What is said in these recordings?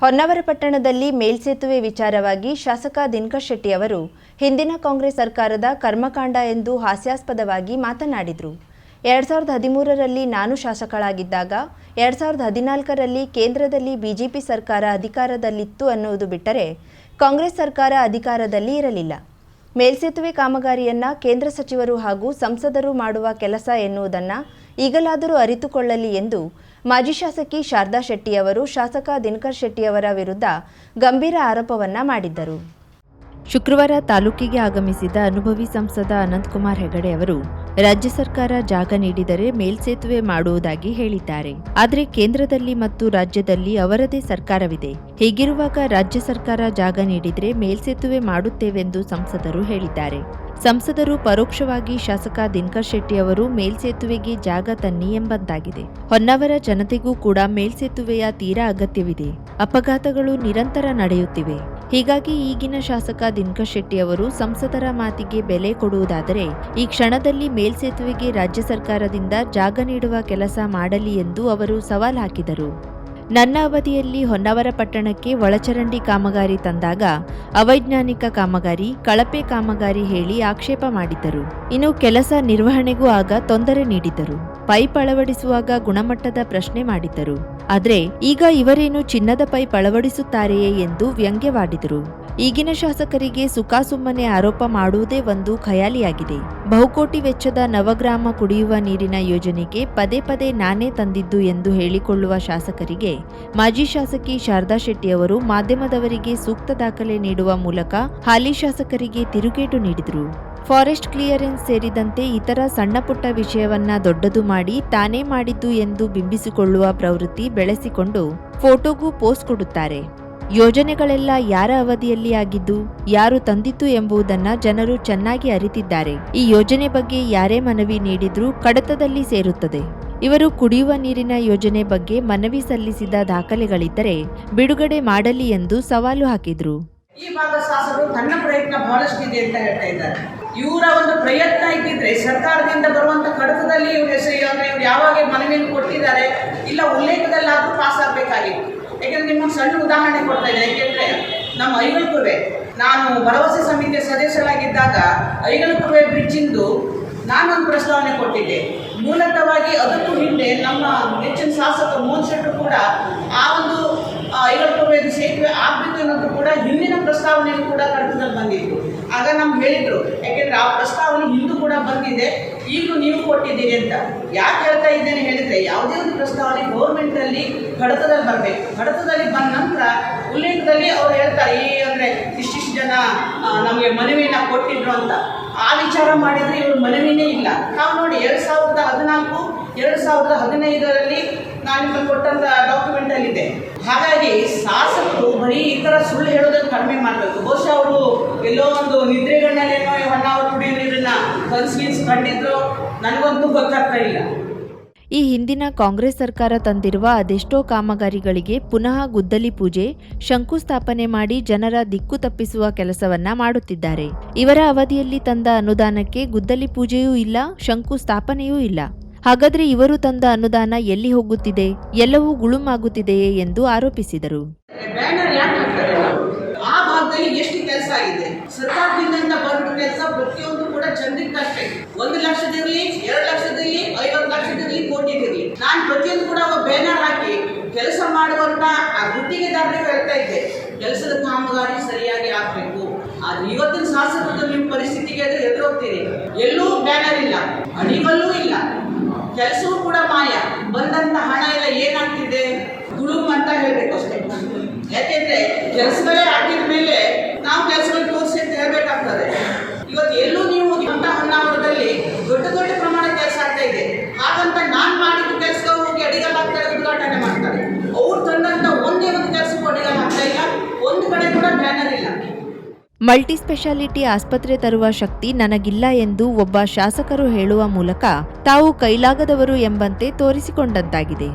ಹೊನ್ನಾವರ ಪಟ್ಟಣದಲ್ಲಿ ಮೇಲ್ಸೇತುವೆ ವಿಚಾರವಾಗಿ ಶಾಸಕ ದಿನಕರ್ ಶೆಟ್ಟಿ ಅವರು ಹಿಂದಿನ ಕಾಂಗ್ರೆಸ್ ಸರ್ಕಾರದ ಕರ್ಮಕಾಂಡ ಎಂದು ಹಾಸ್ಯಾಸ್ಪದವಾಗಿ ಮಾತನಾಡಿದರು. ಎರಡು ಸಾವಿರದ ಹದಿಮೂರರಲ್ಲಿ ನಾನು ಶಾಸಕಳಾಗಿದ್ದಾಗ, ಎರಡು ಸಾವಿರದ ಹದಿನಾಲ್ಕರಲ್ಲಿ ಕೇಂದ್ರದಲ್ಲಿ ಬಿಜೆಪಿ ಸರ್ಕಾರ ಅಧಿಕಾರದಲ್ಲಿತ್ತು ಅನ್ನುವುದು ಬಿಟ್ಟರೆ ಕಾಂಗ್ರೆಸ್ ಸರ್ಕಾರ ಅಧಿಕಾರದಲ್ಲಿ ಇರಲಿಲ್ಲ. ಮೇಲ್ಸೇತುವೆ ಕಾಮಗಾರಿಯನ್ನ ಕೇಂದ್ರ ಸಚಿವರು ಹಾಗೂ ಸಂಸದರು ಮಾಡುವ ಕೆಲಸ ಎನ್ನುವುದನ್ನು ಈಗಲಾದರೂ ಅರಿತುಕೊಳ್ಳಲಿ ಎಂದು ಮಾಜಿ ಶಾಸಕಿ ಶಾರದಾ ಶೆಟ್ಟಿ ಅವರು ಶಾಸಕ ದಿನಕರ್ ಶೆಟ್ಟಿಯವರ ವಿರುದ್ಧ ಗಂಭೀರ ಆರೋಪವನ್ನ ಮಾಡಿದ್ದರು. ಶುಕ್ರವಾರ ತಾಲೂಕಿಗೆ ಆಗಮಿಸಿದ ಅನುಭವಿ ಸಂಸದ ಅನಂತಕುಮಾರ್ ಹೆಗಡೆ ಅವರು, ರಾಜ್ಯ ಸರ್ಕಾರ ಜಾಗ ನೀಡಿದರೆ ಮೇಲ್ಸೇತುವೆ ಮಾಡುವುದಾಗಿ ಹೇಳಿದ್ದಾರೆ. ಆದರೆ ಕೇಂದ್ರದಲ್ಲಿ ಮತ್ತು ರಾಜ್ಯದಲ್ಲಿ ಅವರದೇ ಸರ್ಕಾರವಿದೆ. ಹೀಗಿರುವಾಗ ರಾಜ್ಯ ಸರ್ಕಾರ ಜಾಗ ನೀಡಿದರೆ ಮೇಲ್ಸೇತುವೆ ಮಾಡುತ್ತೇವೆಂದು ಸಂಸದರು ಹೇಳಿದ್ದಾರೆ. ಸಂಸದರು ಪರೋಕ್ಷವಾಗಿ ಶಾಸಕ ದಿನಕರ್ ಶೆಟ್ಟಿ ಅವರು ಮೇಲ್ಸೇತುವೆಗೆ ಜಾಗ ತನ್ನಿ ಎಂಬಂತಾಗಿದೆ. ಹೊನ್ನವರ ಜನತೆಗೂ ಕೂಡ ಮೇಲ್ಸೇತುವೆಯ ತೀರಾ ಅಗತ್ಯವಿದೆ. ಅಪಘಾತಗಳು ನಿರಂತರ ನಡೆಯುತ್ತಿವೆ. ಹೀಗಾಗಿ ಈಗಿನ ಶಾಸಕ ದಿನಕರ್ ಶೆಟ್ಟಿ ಅವರು ಸಂಸದರ ಮಾತಿಗೆ ಬೆಲೆ ಕೊಡುವುದಾದರೆ ಈ ಕ್ಷಣದಲ್ಲಿ ಮೇಲ್ಸೇತುವೆಗೆ ರಾಜ್ಯ ಸರ್ಕಾರದಿಂದ ಜಾಗ ನೀಡುವ ಕೆಲಸ ಮಾಡಲಿ ಎಂದು ಅವರು ಸವಾಲ್ ಹಾಕಿದರು. ನನ್ನ ಅವಧಿಯಲ್ಲಿ ಹೊನ್ನಾವರ ಪಟ್ಟಣಕ್ಕೆ ಒಳಚರಂಡಿ ಕಾಮಗಾರಿ ತಂದಾಗ ಅವೈಜ್ಞಾನಿಕ ಕಾಮಗಾರಿ, ಕಳಪೆ ಕಾಮಗಾರಿ ಹೇಳಿ ಆಕ್ಷೇಪ ಮಾಡಿದ್ದರು. ಇನ್ನು ಕೆಲಸ ನಿರ್ವಹಣೆಗೂ ಆಗ ತೊಂದರೆ ನೀಡಿದ್ದರು. ಪೈಪ್ ಅಳವಡಿಸುವಾಗ ಗುಣಮಟ್ಟದ ಪ್ರಶ್ನೆ ಮಾಡಿದ್ದರು. ಆದರೆ, ಈಗ ಇವರೇನು ಚಿನ್ನದ ಪೈಪ್ ಅಳವಡಿಸುತ್ತಾರೆಯೇ ಎಂದು ವ್ಯಂಗ್ಯವಾಡಿದರು. ಈಗಿನ ಶಾಸಕರಿಗೆ ಸುಖಾಸುಮ್ಮನೆ ಆರೋಪ ಮಾಡುವುದೇ ಒಂದು ಖಯಾಲಿಯಾಗಿದೆ. ಬಹುಕೋಟಿ ವೆಚ್ಚದ ನವಗ್ರಾಮ ಕುಡಿಯುವ ನೀರಿನ ಯೋಜನೆಗೆ ಪದೇ ಪದೇ ನಾನೇ ತಂದಿದ್ದು ಎಂದು ಹೇಳಿಕೊಳ್ಳುವ ಶಾಸಕರಿಗೆ, ಮಾಜಿ ಶಾಸಕಿ ಶಾರದಾ ಶೆಟ್ಟಿ ಅವರು ಮಾಧ್ಯಮದವರಿಗೆ ಸೂಕ್ತ ದಾಖಲೆ ನೀಡುವ ಮೂಲಕ ಹಾಲಿ ಶಾಸಕರಿಗೆ ತಿರುಗೇಟು ನೀಡಿದರು. ಫಾರೆಸ್ಟ್ ಕ್ಲಿಯರೆನ್ಸ್ ಸೇರಿದಂತೆ ಇತರ ಸಣ್ಣಪುಟ್ಟ ವಿಷಯವನ್ನ ದೊಡ್ಡದು ಮಾಡಿ ತಾನೇ ಮಾಡಿದ್ದು ಎಂದು ಬಿಂಬಿಸಿಕೊಳ್ಳುವ ಪ್ರವೃತ್ತಿ ಬೆಳೆಸಿಕೊಂಡು ಫೋಟೋಗೂ ಪೋಸ್ಟ್ ಕೊಡುತ್ತಾರೆ. ಯೋಜನೆಗಳೆಲ್ಲ ಯಾರ ಅವಧಿಯಲ್ಲಿ ಆಗಿದ್ದು, ಯಾರು ತಂದಿತ್ತು ಎಂಬುದನ್ನ ಜನರು ಚೆನ್ನಾಗಿ ಅರಿತಿದ್ದಾರೆ. ಈ ಯೋಜನೆ ಬಗ್ಗೆ ಯಾರೇ ಮನವಿ ನೀಡಿದ್ರೂ ಕಡತದಲ್ಲಿ ಸೇರುತ್ತದೆ. ಇವರು ಕುಡಿಯುವ ನೀರಿನ ಯೋಜನೆ ಬಗ್ಗೆ ಮನವಿ ಸಲ್ಲಿಸಿದ ದಾಖಲೆಗಳಿದ್ದರೆ ಬಿಡುಗಡೆ ಮಾಡಲಿ ಎಂದು ಸವಾಲು ಹಾಕಿದ್ರು. ಈ ಭಾಗದ ಶಾಸಕರು ತನ್ನ ಪ್ರಯತ್ನ ಬಹಳಷ್ಟಿದೆ ಅಂತ ಹೇಳ್ತಾ ಇದ್ದಾರೆ. ಇವರ ಒಂದು ಪ್ರಯತ್ನ ಇದ್ದಿದ್ರೆ ಸರ್ಕಾರದಿಂದ ಬರುವಂತ ಕಡತದಲ್ಲಿ ಇವ್ರ ಹೆಸರು ಅಂದ್ರೆ ಇವ್ರು ಯಾವಾಗ ಮನವಿಯನ್ನು ಕೊಟ್ಟಿದ್ದಾರೆ, ಇಲ್ಲ ಉಲ್ಲೇಖದಲ್ಲಾದರೂ ಪಾಸ್ ಆಗಬೇಕಾಗಿತ್ತು. ಯಾಕೆಂದ್ರೆ ನಿಮಗೆ ಸಣ್ಣ ಉದಾಹರಣೆ ಕೊಡ್ತಾ ಇದ್ದೆ. ಯಾಕೆಂದ್ರೆ ನಮ್ಮ ಐಗಲ್ಕುವೆ ನಾನು ಭರವಸೆ ಸಮಿತಿಯ ಸದಸ್ಯರಾಗಿದ್ದಾಗ ಐಗಲ್ಕುವೆ ಬ್ರಿಡ್ಜಿಂದು ನಾನೊಂದು ಪ್ರಸ್ತಾವನೆ ಕೊಟ್ಟಿದ್ದೆ. ಮೂಲತಃವಾಗಿ ಅದಕ್ಕೂ ಹಿಂದೆ ನಮ್ಮ ನೆಚ್ಚಿನ ಶಾಸಕ ಮೋಹನ್ ಶೆಟ್ಟರು ಕೂಡ ಆ ಒಂದು ಐವತ್ತು ಸೇತುವೆ ಆಗಬೇಕು ಅನ್ನೋದು ಕೂಡ ಹಿಂದಿನ ಪ್ರಸ್ತಾವನೆಯೂ ಕೂಡ ಕಡತದಲ್ಲಿ ಬಂದಿತ್ತು. ಆಗ ನಮ್ಗೆ ಹೇಳಿದ್ರು, ಯಾಕೆಂದ್ರೆ ಆ ಪ್ರಸ್ತಾವನೆ ಹಿಂದೂ ಕೂಡ ಬಂದಿದೆ, ಈಗಲೂ ನೀವು ಕೊಟ್ಟಿದ್ದೀರಿ ಅಂತ. ಯಾಕೆ ಹೇಳ್ತಾ ಇದ್ದೇನೆ ಹೇಳಿದ್ರೆ, ಯಾವುದೇ ಒಂದು ಪ್ರಸ್ತಾವನೆ ಗೌರ್ಮೆಂಟಲ್ಲಿ ಕಡತದಲ್ಲಿ ಬರಬೇಕು. ಕಡತದಲ್ಲಿ ಬಂದ ನಂತರ ಉಲ್ಲೇಖದಲ್ಲಿ ಅವ್ರು ಹೇಳ್ತಾರೆ ಈ ಅಂದರೆ ಇಷ್ಟಿಷ್ಟು ಜನ ನಮಗೆ ಮನವಿನ ಕೊಟ್ಟಿದ್ರು ಅಂತ. ಆ ವಿಚಾರ ಮಾಡಿದ್ರೆ ಇವರು ಮನವಿನೇ ಇಲ್ಲ. ನಾವು ನೋಡಿ, ಎರಡು ಸಾವಿರದ ಹದಿನಾಲ್ಕು ಎರಡು ಸಾವಿರದ ಹದಿನೈದರಲ್ಲಿ ನಾನು ನಿಮಗೆ ಕೊಟ್ಟಂತ ಡಾಕ್ಯುಮೆಂಟಲ್ಲಿದೆ ಹಾಗಾಗಿ ಶಾಸಕರು ಬರೀ ಈ ಥರ ಸುಳ್ಳು ಹೇಳೋದನ್ನು ಕಡಿಮೆ ಮಾಡಬೇಕು. ಬಹುಶಃ ಅವರು ಎಲ್ಲೋ ಒಂದು ನಿದ್ರೆಗಣ್ಣಲ್ಲೇನೋ ಈ ಹೊನ್ನಾವರ ಕುಡಿಯೋ ನೀರನ್ನ ಕನ್ಸ್ಲಿನ್ಸ್ ಕಂಡಿದ್ರು ನನಗಂತೂ ಗೊತ್ತಾಗ್ತಾ ಇಲ್ಲ. ಈ ಹಿಂದಿನ ಕಾಂಗ್ರೆಸ್ ಸರ್ಕಾರ ತಂದಿರುವ ಅದೆಷ್ಟೋ ಕಾಮಗಾರಿಗಳಿಗೆ ಪುನಃ ಗುದ್ದಲಿ ಪೂಜೆ, ಶಂಕುಸ್ಥಾಪನೆ ಮಾಡಿ ಜನರ ದಿಕ್ಕು ತಪ್ಪಿಸುವ ಕೆಲಸವನ್ನ ಮಾಡುತ್ತಿದ್ದಾರೆ. ಇವರ ಅವಧಿಯಲ್ಲಿ ತಂದ ಅನುದಾನಕ್ಕೆ ಗುದ್ದಲಿ ಪೂಜೆಯೂ ಇಲ್ಲ, ಶಂಕುಸ್ಥಾಪನೆಯೂ ಇಲ್ಲ. ಹಾಗಾದ್ರೆ ಇವರು ತಂದ ಅನುದಾನ ಎಲ್ಲಿ ಹೋಗುತ್ತಿದೆ? ಎಲ್ಲವೂ ಗುಳುಮಾಗುತ್ತಿದೆಯೇ ಎಂದು ಆರೋಪಿಸಿದರು. ಆ ಭಾಗದಲ್ಲಿ ಎಷ್ಟು ಕೆಲಸ ಆಗಿದೆ? ಸರ್ಕಾರದಿಂದ ಬರೋ ಕೆಲಸ ಪ್ರತಿಯೊಂದು ಕೂಡ ಜನರಿಗೆ ತಲುಪಬೇಕು ಒಂದು ಲಕ್ಷದಿರಲಿ ಎರಡು ಲಕ್ಷದಿರಲಿ ಐವತ್ತು ಲಕ್ಷದಿರಲಿ ಕೋಟಿದಿರಲಿ ನಾನು ಪ್ರತಿಯೊಂದು ಕೂಡ ಬ್ಯಾನರ್ ಹಾಕಿ ಕೆಲಸ ಮಾಡುವಂತ ಆ ಗುತ್ತಿಗೆದಾರರಿಗೆ ಹೇಳ್ತಾ ಇದ್ದೆ. ಕೆಲಸದ ಕಾಮಗಾರಿ ಸರಿಯಾಗಿ ಆಗ್ಬೇಕು. ಆದ್ರೆ ಇವತ್ತಿನ ಶಾಸಕರು ನಿಮ್ಮ ಪರಿಸ್ಥಿತಿಗೆ ಎದುರು ಹೋಗ್ತೀರಿ. ಎಲ್ಲೂ ಬ್ಯಾನರ್ ಇಲ್ಲ. ಅಡಿಗಲ್ಲೂ ಇಲ್ಲ. ಕೆಲಸವೂ ಕೂಡ ಮಾಯ. ಬಂದಂತ ಹಣ ಎಲ್ಲ ಏನಾಗ್ತಿದೆ? ಗುಳುಮ್ ಅಂತ ಹೇಳ್ಬೇಕು ಅಷ್ಟೇ. ಯಾಕೆಂದ್ರೆ ಕೆಲಸಗಳೇ ಆಗಿದ ಮೇಲೆ ನಾವು ಕೆಲಸಗಳು ತೋರಿಸಿ ಅಂತ ಹೇಳ್ಬೇಕಾಗ್ತದೆ ಇವತ್ತು ಎಲ್ಲೂ ನೀವು ಅಂತ ಹೊನ್ನಾವರದಲ್ಲಿ ದೊಡ್ಡ ದೊಡ್ಡ ಪ್ರಮಾಣ ಕೆಲಸ ಆಗ್ತಾ ಇದೆ ಹಾಗಂತ ನಾನ್ ಮಾಡಿದ ಕೆಲಸ ಹೋಗಿ ಅಡಿಗಲ್ ಹಾಕ್ತಾರೆ ಉದ್ಘಾಟನೆ ಮಾಡ್ತಾರೆ ಅವ್ರು ತಂದಂತ ಒಂದೇ ಒಂದು ಕೆಲಸಕ್ಕೂ ಅಡಿಗಲ್ ಹಾಕ್ತಾ ಇಲ್ಲ ಒಂದು ಕಡೆ ಕೂಡ ಬ್ಯಾನರ್ ಇಲ್ಲ ಮಲ್ಟಿ ಸ್ಪೆಷಾಲಿಟಿ ಆಸ್ಪತ್ರೆ ತರುವ ಶಕ್ತಿ ನನಗಿಲ್ಲ ಎಂದು ಒಬ್ಬ ಶಾಸಕರು ಹೇಳುವ ಮೂಲಕ ತಾವು ಕೈಲಾಗದವರು ಎಂಬಂತೆ ತೋರಿಸಿಕೊಂಡಂತಾಗಿದೆ.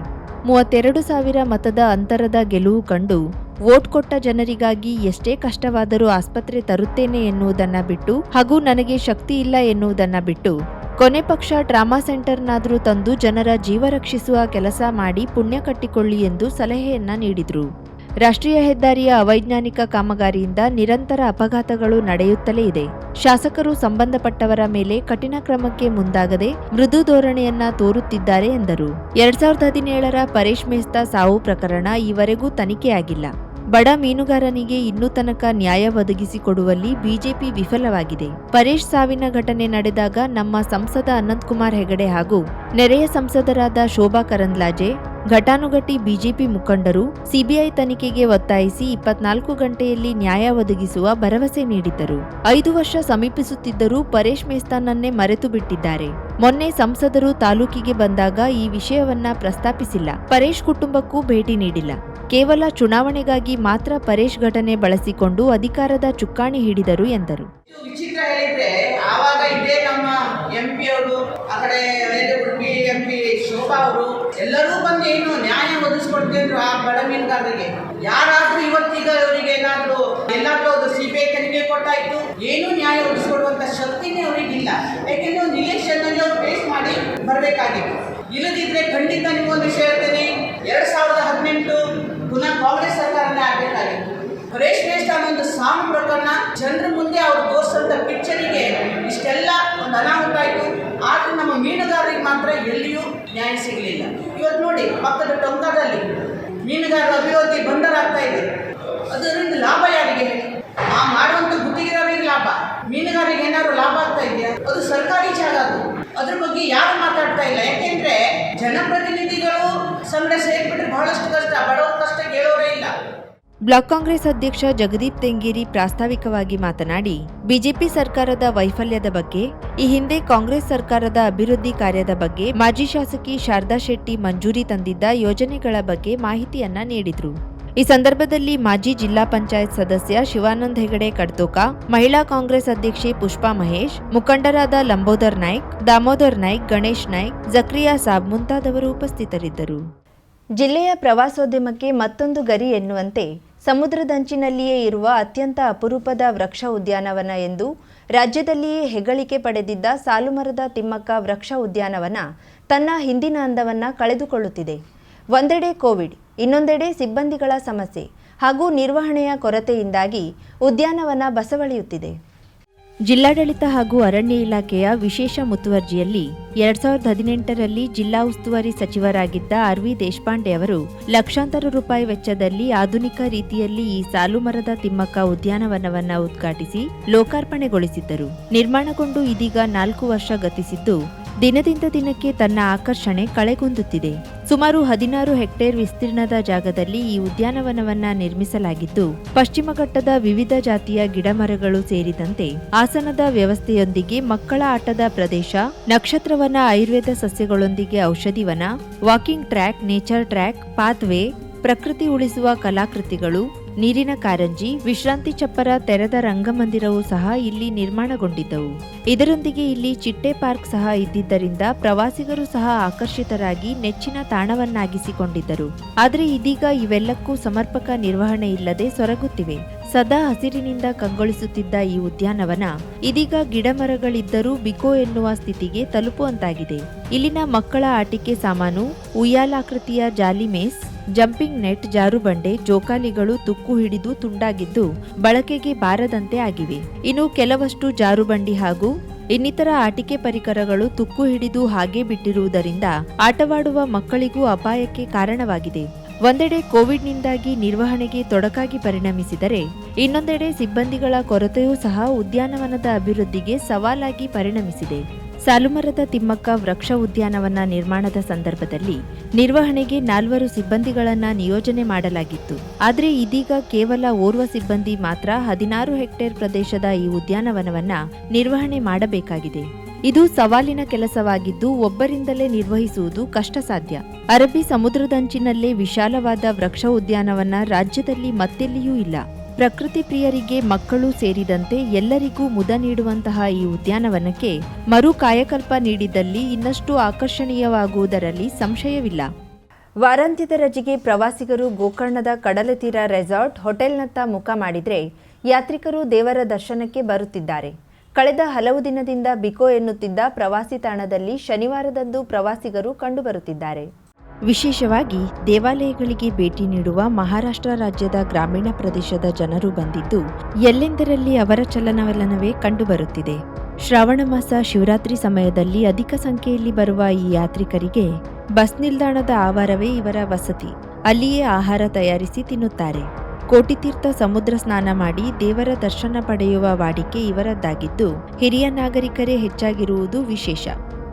ಮೂವತ್ತೆರಡು ಸಾವಿರ ಮತದ ಅಂತರದ ಗೆಲುವು ಕಂಡು ವೋಟ್ ಕೊಟ್ಟ ಜನರಿಗಾಗಿ ಎಷ್ಟೇ ಕಷ್ಟವಾದರೂ ಆಸ್ಪತ್ರೆ ತರುತ್ತೇನೆ ಎನ್ನುವುದನ್ನ ಬಿಟ್ಟು ಹಾಗೂ ನನಗೆ ಶಕ್ತಿ ಇಲ್ಲ ಎನ್ನುವುದನ್ನ ಬಿಟ್ಟು ಕೊನೆ ಪಕ್ಷ ಟ್ರಾಮಾ ಸೆಂಟರ್ನಾದರೂ ತಂದು ಜನರ ಜೀವ ರಕ್ಷಿಸುವ ಕೆಲಸ ಮಾಡಿ ಪುಣ್ಯ ಕಟ್ಟಿಕೊಳ್ಳಿ ಎಂದು ಸಲಹೆಯನ್ನ ನೀಡಿದ್ರು. ರಾಷ್ಟ್ರೀಯ ಹೆದ್ದಾರಿಯ ಅವೈಜ್ಞಾನಿಕ ಕಾಮಗಾರಿಯಿಂದ ನಿರಂತರ ಅಪಘಾತಗಳು ನಡೆಯುತ್ತಲೇ ಇದೆ. ಶಾಸಕರು ಸಂಬಂಧಪಟ್ಟವರ ಮೇಲೆ ಕಠಿಣ ಕ್ರಮಕ್ಕೆ ಮುಂದಾಗದೆ ಮೃದು ಧೋರಣೆಯನ್ನ ತೋರುತ್ತಿದ್ದಾರೆ ಎಂದರು. ಎರಡ್ ಸಾವಿರದ ಹದಿನೇಳರ ಪರೇಶ್ ಮೆಹ್ತಾ ಸಾವು ಪ್ರಕರಣ ಈವರೆಗೂ ತನಿಖೆಯಾಗಿಲ್ಲ. ಬಡ ಮೀನುಗಾರನಿಗೆ ಇನ್ನೂ ತನಕ ನ್ಯಾಯ ಒದಗಿಸಿಕೊಡುವಲ್ಲಿ ಬಿಜೆಪಿ ವಿಫಲವಾಗಿದೆ. ಪರೇಶ್ ಸಾವಿನ ಘಟನೆ ನಡೆದಾಗ ನಮ್ಮ ಸಂಸದ ಅನಂತಕುಮಾರ್ ಹೆಗಡೆ ಹಾಗೂ ನೆರೆಯ ಸಂಸದರಾದ ಶೋಭಾ ಕರಂದ್ಲಾಜೆ ಘಟಾನುಘಟಿ ಬಿಜೆಪಿ ಮುಖಂಡರು ಸಿಬಿಐ ತನಿಖೆಗೆ ಒತ್ತಾಯಿಸಿ ಇಪ್ಪತ್ನಾಲ್ಕು ಗಂಟೆಯಲ್ಲಿ ನ್ಯಾಯ ಒದಗಿಸುವ ಭರವಸೆ ನೀಡಿದ್ದರು. ಐದು ವರ್ಷ ಸಮೀಪಿಸುತ್ತಿದ್ದರೂ ಪರೇಶ್ ಮೇಸ್ತಾನನ್ನೇ ಮರೆತು ಬಿಟ್ಟಿದ್ದಾರೆ ಮೊನ್ನೆ ಸಂಸದರು ತಾಲೂಕಿಗೆ ಬಂದಾಗ ಈ ವಿಷಯವನ್ನ ಪ್ರಸ್ತಾಪಿಸಿಲ್ಲ. ಪರೇಶ್ ಕುಟುಂಬಕ್ಕೂ ಭೇಟಿ ನೀಡಿಲ್ಲ. ಕೇವಲ ಚುನಾವಣೆಗಾಗಿ ಮಾತ್ರ ಪರೇಶ್ ಘಟನೆ ಬಳಸಿಕೊಂಡು ಅಧಿಕಾರದ ಚುಕ್ಕಾಣಿ ಹಿಡಿದರು ಎಂದರು. ಎಲ್ಲರೂ ಬಂದು ಏನು ನ್ಯಾಯ ಒದಗಿಸ್ಕೊಡ್ತಿದ್ರು ಆ ಬಡ ಮೀನುಗಾರರಿಗೆ. ಯಾರಾದ್ರೂ ಇವತ್ತೀಗ ಅವರಿಗೆ ಏನಾದ್ರು ಎಲ್ಲಾದ್ರೂ ಅದು ಸಿ ಬಿ ಐ ತನಿಖೆ ಕೊಟ್ಟಾಯ್ತು, ಏನು ನ್ಯಾಯ ಉಳಿಸ್ಕೊಡುವಂತ ಶಕ್ತಿನೇ ಅವರಿಗಿಲ್ಲ ಯಾಕೆಂದ್ರೆ ಒಂದು ಇಲೆಕ್ಷನ್ ಅಲ್ಲಿ ಅವ್ರು ಫೇಸ್ ಮಾಡಿ ಬರಬೇಕಾಗಿತ್ತು. ಇಲ್ಲದಿದ್ರೆ ಖಂಡಿತ ನಿಮ್ಗೊಂದು ವಿಷಯ ಹೇಳ್ತೇನೆ. ಎರಡ್ ಸಾವಿರದ ಹದಿನೆಂಟು ಪುನಃ ಕಾಂಗ್ರೆಸ್ ಸರ್ಕಾರನೇ ಆಗಬೇಕಾಗಿತ್ತು. ರೇಷ್ ಮೇಷ್ಠ ಅನ್ನೋ ಸಾಂಗ್ ಪ್ರಕರಣ, ಜನರ ಮುಂದೆ ಅವ್ರು ತೋರಿಸಂತ ಪಿಕ್ಚರಿಗೆ ಇಷ್ಟೆಲ್ಲ ಒಂದು ಅನಾಹುತ ಆಯಿತು. ಆದ್ರೆ ನಮ್ಮ ಮೀನುಗಾರರಿಗೆ ಮಾತ್ರ ಎಲ್ಲಿಯೂ ನ್ಯಾಯ ಸಿಗಲಿಲ್ಲ. ಇವತ್ತು ನೋಡಿ, ಪಕ್ಕದ ಟೊಂಕದಲ್ಲಿ ಮೀನುಗಾರರ ಅಭಿವೃದ್ಧಿ ಬಂದರಾಗ್ತಾ ಇದೆ. ಅದರಿಂದ ಲಾಭ ಯಾರಿಗೆ? ಆ ಮಾಡುವಂತ ಗುತ್ತಿಗೆದಾರರಿಗೆ ಲಾಭ. ಮೀನುಗಾರರಿಗೆ ಏನಾದ್ರು ಲಾಭ ಆಗ್ತಾ ಇದೆಯಾ? ಅದು ಸರ್ಕಾರಿ ಜಾಗ ಅದು. ಅದ್ರ ಬಗ್ಗೆ ಯಾರು ಮಾತಾಡ್ತಾ ಇಲ್ಲ. ಯಾಕೆಂದ್ರೆ ಜನಪ್ರತಿನಿಧಿಗಳು ಸಂಘ ಸೇರ್ಬಿಟ್ರೆ ಬ್ಲಾಕ್ ಕಾಂಗ್ರೆಸ್ ಅಧ್ಯಕ್ಷ ಜಗದೀಪ್ ತೆಂಗೇರಿ ಪ್ರಾಸ್ತಾವಿಕವಾಗಿ ಮಾತನಾಡಿ, ಬಿಜೆಪಿ ಸರ್ಕಾರದ ವೈಫಲ್ಯದ ಬಗ್ಗೆ, ಈ ಹಿಂದೆ ಕಾಂಗ್ರೆಸ್ ಸರ್ಕಾರದ ಅಭಿವೃದ್ಧಿ ಕಾರ್ಯದ ಬಗ್ಗೆ ಮಾಜಿ ಶಾಸಕಿ ಶಾರದಾ ಶೆಟ್ಟಿ ಮಂಜೂರಿ ತಂದಿದ್ದ ಯೋಜನೆಗಳ ಬಗ್ಗೆ ಮಾಹಿತಿಯನ್ನ ನೀಡಿದ್ರು. ಈ ಸಂದರ್ಭದಲ್ಲಿ ಮಾಜಿ ಜಿಲ್ಲಾ ಪಂಚಾಯತ್ ಸದಸ್ಯ ಶಿವಾನಂದ್ ಹೆಗಡೆ ಕಡ್ತೋಕ, ಮಹಿಳಾ ಕಾಂಗ್ರೆಸ್ ಅಧ್ಯಕ್ಷೆ ಪುಷ್ಪಾ ಮಹೇಶ್, ಮುಖಂಡರಾದ ಲಂಬೋದರ್ ನಾಯ್ಕ್, ದಾಮೋದರ್ ನಾಯ್ಕ್, ಗಣೇಶ್ ನಾಯ್ಕ್, ಜಕ್ರಿಯಾ ಸಾಬ್ ಮುಂತಾದವರು ಉಪಸ್ಥಿತರಿದ್ದರು. ಜಿಲ್ಲೆಯ ಪ್ರವಾಸೋದ್ಯಮಕ್ಕೆ ಮತ್ತೊಂದು ಗರಿ ಎನ್ನುವಂತೆ ಸಮುದ್ರದಂಚಿನಲ್ಲಿಯೇ ಇರುವ ಅತ್ಯಂತ ಅಪರೂಪದ ವೃಕ್ಷ ಉದ್ಯಾನವನ ಎಂದು ರಾಜ್ಯದಲ್ಲಿಯೇ ಹೆಗಳಿಕೆ ಪಡೆದಿದ್ದ ಸಾಲುಮರದ ತಿಮ್ಮಕ್ಕ ವೃಕ್ಷ ಉದ್ಯಾನವನ ತನ್ನ ಹಿಂದಿನ ಅಂದವನ್ನು ಕಳೆದುಕೊಳ್ಳುತ್ತಿದೆ. ಒಂದೆಡೆ ಕೋವಿಡ್, ಇನ್ನೊಂದೆಡೆ ಸಿಬ್ಬಂದಿಗಳ ಸಮಸ್ಯೆ ಹಾಗೂ ನಿರ್ವಹಣೆಯ ಕೊರತೆಯಿಂದಾಗಿ ಉದ್ಯಾನವನ ಬಸವಳಿಯುತ್ತಿದೆ. ಜಿಲ್ಲಾಡಳಿತ ಹಾಗೂ ಅರಣ್ಯ ಇಲಾಖೆಯ ವಿಶೇಷ ಮುತುವರ್ಜಿಯಲ್ಲಿ ಎರಡ್ ಸಾವಿರದ ಹದಿನೆಂಟರಲ್ಲಿ ಜಿಲ್ಲಾ ಉಸ್ತುವಾರಿ ಸಚಿವರಾಗಿದ್ದ ಆರ್ ವಿ ದೇಶಪಾಂಡೆ ಅವರು ಲಕ್ಷಾಂತರ ರೂಪಾಯಿ ವೆಚ್ಚದಲ್ಲಿ ಆಧುನಿಕ ರೀತಿಯಲ್ಲಿ ಈ ಸಾಲುಮರದ ತಿಮ್ಮಕ್ಕ ಉದ್ಯಾನವನವನ್ನ ಉದ್ಘಾಟಿಸಿ ಲೋಕಾರ್ಪಣೆಗೊಳಿಸಿದ್ದರು. ನಿರ್ಮಾಣಗೊಂಡು ಇದೀಗ ನಾಲ್ಕು ವರ್ಷ ಗತಿಸಿದ್ದು ದಿನದಿಂದ ದಿನಕ್ಕೆ ತನ್ನ ಆಕರ್ಷಣೆ ಕಳೆಗುಂದುತ್ತಿದೆ. ಸುಮಾರು ಹದಿನಾರು ಹೆಕ್ಟೇರ್ ವಿಸ್ತೀರ್ಣದ ಜಾಗದಲ್ಲಿ ಈ ಉದ್ಯಾನವನವನ್ನ ನಿರ್ಮಿಸಲಾಗಿದ್ದು, ಪಶ್ಚಿಮ ಘಟ್ಟದ ವಿವಿಧ ಜಾತಿಯ ಗಿಡಮರಗಳು ಸೇರಿದಂತೆ ಆಸನದ ವ್ಯವಸ್ಥೆಯೊಂದಿಗೆ ಮಕ್ಕಳ ಆಟದ ಪ್ರದೇಶ, ನಕ್ಷತ್ರವನ ಆಯುರ್ವೇದ ಸಸ್ಯಗಳೊಂದಿಗೆ ಔಷಧಿವನ, walking track, nature track, pathway, ಪ್ರಕೃತಿ ಉಳಿಸುವ ಕಲಾಕೃತಿಗಳು ನೀರಿನ ಕಾರಂಜಿ, ವಿಶ್ರಾಂತಿ ಚಪ್ಪರ, ತೆರೆದ ರಂಗಮಂದಿರವೂ ಸಹ ಇಲ್ಲಿ ನಿರ್ಮಾಣಗೊಂಡಿದ್ದವು. ಇದರೊಂದಿಗೆ ಇಲ್ಲಿ ಚಿಟ್ಟೆ ಪಾರ್ಕ್ ಸಹ ಇದ್ದಿದ್ದರಿಂದ ಪ್ರವಾಸಿಗರು ಸಹ ಆಕರ್ಷಿತರಾಗಿ ನೆಚ್ಚಿನ ತಾಣವನ್ನಾಗಿಸಿಕೊಂಡಿದ್ದರು. ಆದರೆ ಇದೀಗ ಇವೆಲ್ಲಕ್ಕೂ ಸಮರ್ಪಕ ನಿರ್ವಹಣೆ ಇಲ್ಲದೆ ಸೊರಗುತ್ತಿವೆ. ಸದಾ ಹಸಿರಿನಿಂದ ಕಂಗೊಳಿಸುತ್ತಿದ್ದ ಈ ಉದ್ಯಾನವನ ಇದೀಗ ಗಿಡಮರಗಳಿದ್ದರೂ ಬಿಕೋ ಎನ್ನುವ ಸ್ಥಿತಿಗೆ ತಲುಪುವಂತಾಗಿದೆ. ಇಲ್ಲಿನ ಮಕ್ಕಳ ಆಟಿಕೆ ಸಾಮಾನು, ಉಯ್ಯಾಲಾಕೃತಿಯ ಜಾಲಿ ಮೇಸ್ ಜಂಪಿಂಗ್ ನೆಟ್ ಜಾರುಬಂಡೆ ಜೋಕಾಲಿಗಳು ತುಕ್ಕು ಹಿಡಿದು ತುಂಡಾಗಿದ್ದು ಬಳಕೆಗೆ ಬಾರದಂತೆ ಆಗಿವೆ. ಇನ್ನು ಕೆಲವಷ್ಟು ಜಾರುಬಂಡಿ ಹಾಗೂ ಇನ್ನಿತರ ಆಟಿಕೆ ಪರಿಕರಗಳು ತುಕ್ಕು ಹಿಡಿದು ಹಾಗೆ ಬಿಟ್ಟಿರುವುದರಿಂದ ಆಟವಾಡುವ ಮಕ್ಕಳಿಗೂ ಅಪಾಯಕ್ಕೆ ಕಾರಣವಾಗಿದೆ. ಒಂದೆಡೆ ಕೋವಿಡ್ನಿಂದಾಗಿ ನಿರ್ವಹಣೆಗೆ ತೊಡಕಾಗಿ ಪರಿಣಮಿಸಿದರೆ ಇನ್ನೊಂದೆಡೆ ಸಿಬ್ಬಂದಿಗಳ ಕೊರತೆಯೂ ಸಹ ಉದ್ಯಾನವನದ ಅಭಿವೃದ್ಧಿಗೆ ಸವಾಲಾಗಿ ಪರಿಣಮಿಸಿದೆ. ಸಾಲುಮರದ ತಿಮ್ಮಕ್ಕ ವೃಕ್ಷ ಉದ್ಯಾನವನ ನಿರ್ಮಾಣದ ಸಂದರ್ಭದಲ್ಲಿ ನಿರ್ವಹಣೆಗೆ ನಾಲ್ವರು ಸಿಬ್ಬಂದಿಗಳನ್ನ ನಿಯೋಜನೆ ಮಾಡಲಾಗಿತ್ತು. ಆದರೆ ಇದೀಗ ಕೇವಲ ಓರ್ವ ಸಿಬ್ಬಂದಿ ಮಾತ್ರ ಹದಿನಾರು ಹೆಕ್ಟೇರ್ ಪ್ರದೇಶದ ಈ ಉದ್ಯಾನವನವನ್ನ ನಿರ್ವಹಣೆ ಮಾಡಬೇಕಾಗಿದೆ. ಇದು ಸವಾಲಿನ ಕೆಲಸವಾಗಿದ್ದು ಒಬ್ಬರಿಂದಲೇ ನಿರ್ವಹಿಸುವುದು ಕಷ್ಟ ಸಾಧ್ಯ ಅರಬ್ಬಿ ಸಮುದ್ರದಂಚಿನಲ್ಲೇ ವಿಶಾಲವಾದ ವೃಕ್ಷ ಉದ್ಯಾನವನ ರಾಜ್ಯದಲ್ಲಿ ಮತ್ತೆಲ್ಲಿಯೂ ಇಲ್ಲ. ಪ್ರಕೃತಿ ಪ್ರಿಯರಿಗೆ ಮಕ್ಕಳು ಸೇರಿದಂತೆ ಎಲ್ಲರಿಗೂ ಮುದ ನೀಡುವಂತಹ ಈ ಉದ್ಯಾನವನಕ್ಕೆ ಮರು ಕಾಯಕಲ್ಪ ನೀಡಿದಲ್ಲಿ ಇನ್ನಷ್ಟು ಆಕರ್ಷಣೀಯವಾಗುವುದರಲ್ಲಿ ಸಂಶಯವಿಲ್ಲ. ವಾರಾಂತ್ಯದ ರಜೆಗೆ ಪ್ರವಾಸಿಗರು ಗೋಕರ್ಣದ ಕಡಲತೀರ ರೆಸಾರ್ಟ್ ಹೋಟೆಲ್ನತ್ತ ಮುಖ ಮಾಡಿದರೆ ಯಾತ್ರಿಕರು ದೇವರ ದರ್ಶನಕ್ಕೆ ಬರುತ್ತಿದ್ದಾರೆ. ಕಳೆದ ಹಲವು ದಿನದಿಂದ ಬಿಕೋ ಎನ್ನುತ್ತಿದ್ದ ಪ್ರವಾಸಿ ತಾಣದಲ್ಲಿ ಶನಿವಾರದಂದು ಪ್ರವಾಸಿಗರು ಕಂಡುಬರುತ್ತಿದ್ದಾರೆ. ವಿಶೇಷವಾಗಿ ದೇವಾಲಯಗಳಿಗೆ ಭೇಟಿ ನೀಡುವ ಮಹಾರಾಷ್ಟ್ರ ರಾಜ್ಯದ ಗ್ರಾಮೀಣ ಪ್ರದೇಶದ ಜನರು ಬಂದಿದ್ದು, ಎಲ್ಲೆಂದರಲ್ಲಿ ಅವರ ಚಲನವಲನವೇ ಕಂಡುಬರುತ್ತಿದೆ. ಶ್ರಾವಣ ಮಾಸ ಶಿವರಾತ್ರಿ ಸಮಯದಲ್ಲಿ ಅಧಿಕ ಸಂಖ್ಯೆಯಲ್ಲಿ ಬರುವ ಈ ಯಾತ್ರಿಕರಿಗೆ ಬಸ್ ನಿಲ್ದಾಣದ ಆವಾರವೇ ಇವರ ವಸತಿ. ಅಲ್ಲಿಯೇ ಆಹಾರ ತಯಾರಿಸಿ ತಿನ್ನುತ್ತಾರೆ. ಕೋಟಿತೀರ್ಥ ಸಮುದ್ರ ಸ್ನಾನ ಮಾಡಿ ದೇವರ ದರ್ಶನ ಪಡೆಯುವ ವಾಡಿಕೆ ಇವರದ್ದಾಗಿದ್ದು, ಹಿರಿಯ ನಾಗರಿಕರೇ ಹೆಚ್ಚಾಗಿರುವುದು ವಿಶೇಷ.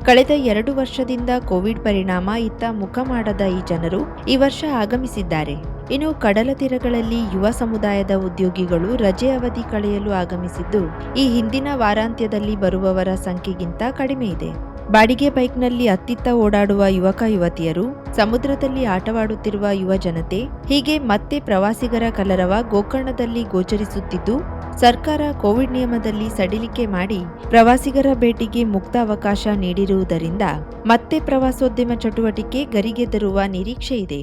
ಕಳೆದ ಎರಡು ವರ್ಷದಿಂದ ಕೋವಿಡ್ ಪರಿಣಾಮ ಇತ್ತ ಮುಖ ಮಾಡದ ಈ ಜನರು ಈ ವರ್ಷ ಆಗಮಿಸಿದ್ದಾರೆ. ಇನ್ನು ಕಡಲ ತೀರಗಳಲ್ಲಿ ಯುವ ಸಮುದಾಯದ ಉದ್ಯೋಗಿಗಳು ರಜೆ ಅವಧಿ ಕಳೆಯಲು ಆಗಮಿಸಿದ್ದು, ಈ ಹಿಂದಿನ ವಾರಾಂತ್ಯದಲ್ಲಿ ಬರುವವರ ಸಂಖ್ಯೆಗಿಂತ ಕಡಿಮೆ ಇದೆ. ಬಾಡಿಗೆ ಬೈಕ್ನಲ್ಲಿ ಅತ್ತಿತ್ತ ಓಡಾಡುವ ಯುವಕ ಯುವತಿಯರು, ಸಮುದ್ರದಲ್ಲಿ ಆಟವಾಡುತ್ತಿರುವ ಯುವ ಜನತೆ, ಹೀಗೆ ಮತ್ತೆ ಪ್ರವಾಸಿಗರ ಕಲರವ ಗೋಕರ್ಣದಲ್ಲಿ ಗೋಚರಿಸುತ್ತಿದ್ದು, ಸರ್ಕಾರ ಕೋವಿಡ್ ನಿಯಮದಲ್ಲಿ ಸಡಿಲಿಕೆ ಮಾಡಿ ಪ್ರವಾಸಿಗರ ಭೇಟಿಗೆ ಮುಕ್ತ ಅವಕಾಶ ನೀಡಿರುವುದರಿಂದ ಮತ್ತೆ ಪ್ರವಾಸೋದ್ಯಮ ಚಟುವಟಿಕೆ ಗರಿಗೆದರುವ ನಿರೀಕ್ಷೆ ಇದೆ.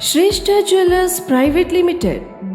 Shreshta jewellers private limited